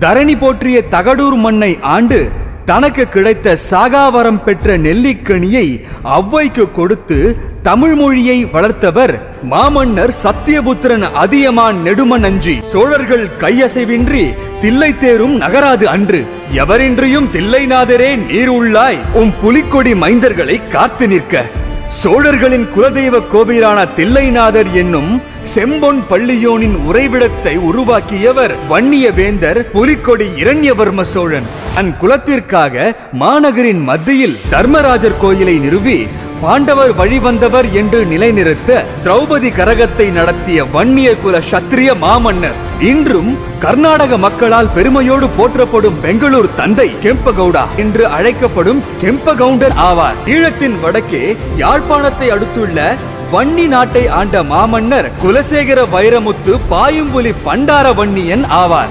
தரணி போற்றிய தகடூர் மண்ணை ஆண்டு தனக்கு கிடைத்த சாகாவரம் பெற்ற நெல்லிக்கனியை அவ்வைக்கு கொடுத்து தமிழ் மொழியை வளர்த்தவர் மாமன்னர் சத்தியபுத்திரன் அதியமான் நெடுமனஞ்சி சோழர்கள் கையசைவின்றி தில்லை தேரும் நகராது அன்று. எவரின்றியும் தில்லைநாதரே நீர் உள்ளாய். உம் புலிக்கொடி மைந்தர்களை காத்து நிற்க. சோழர்களின் குலதெய்வ கோவிலான தில்லைநாதர் என்னும் செம்பொன் பள்ளியோனின் உறைவிடத்தை உருவாக்கியவர் வன்னிய வேந்தர் புலிக்கொடி இரண்யவர்ம சோழன். தன் குலத்திற்காக மாநகரின் மத்தியில் தர்மராஜர் கோயிலை நிறுவி பாண்டவர் வழிவந்தவர் என்று நிலைநிறுத்த திரௌபதி கரகத்தை நடத்திய வன்னிய குல சத்திரிய மாமன்னர். இன்றும் கர்நாடக மக்களால் பெருமையோடு போற்றப்படும் பெங்களூர் தந்தை கெம்பகவுடா என்று அழைக்கப்படும் கெம்பகவுண்டர் ஆவார். ஈழத்தின் வடக்கே யாழ்ப்பாணத்தை அடுத்துள்ள வன்னி நாட்டை ஆண்ட மாமன்னர் குலசேகர வைரமுத்து பாயும்புலி பண்டார வன்னியன் ஆவார்.